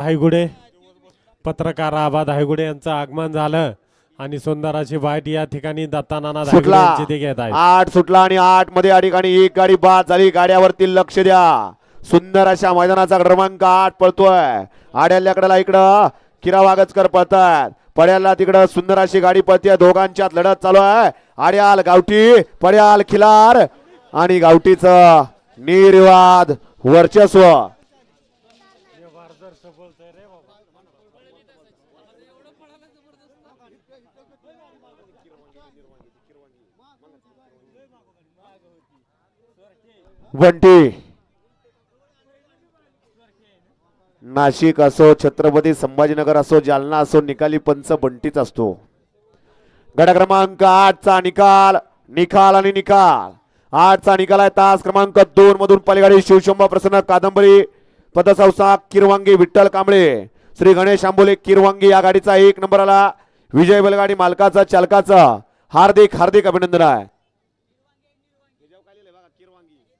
धायगुडे पत्रकार आबा धायगुडे यांचं आगमन झालं आणि सुंदर अशी बाईट या ठिकाणी दत्तानाना सुटला. घेत आठ सुटला आणि आठमध्ये या ठिकाणी एक गाडी बाद झाली. गाड्यावरती लक्ष द्या. सुंदर अशा मैदानाचा क्रमांक आठ पळतोय. आड्याल्याकडेला इकडं किरा वागचकर पळतात. पड्याला तिकडं सुंदर अशी गाडी पळते दोघांच्यात लढत चालू आहे. आड्याल गावठी पड्याल खिलार आणि गावठीचं निर्वाद वर्चस्व. बंटी नाशिक असो छत्रपती संभाजीनगर असो जालना असो निकाली पंच बंटीच असतो. गड क्रमांक आठचा निकाल निकाल आणि निकाल. आठचा निकाल आहे तास क्रमांक दोन मधून पलीकडे शिवशंभा प्रसन्न कादंबरी. पदसंस्था किरवांगी विठ्ठल कांबळे श्री गणेश आंबोले किरवांगी या गाडीचा एक नंबर आला. विजय बैलगाडी मालकाचा चालकाचा. हार्दिक हार्दिक अभिनंदन आहे.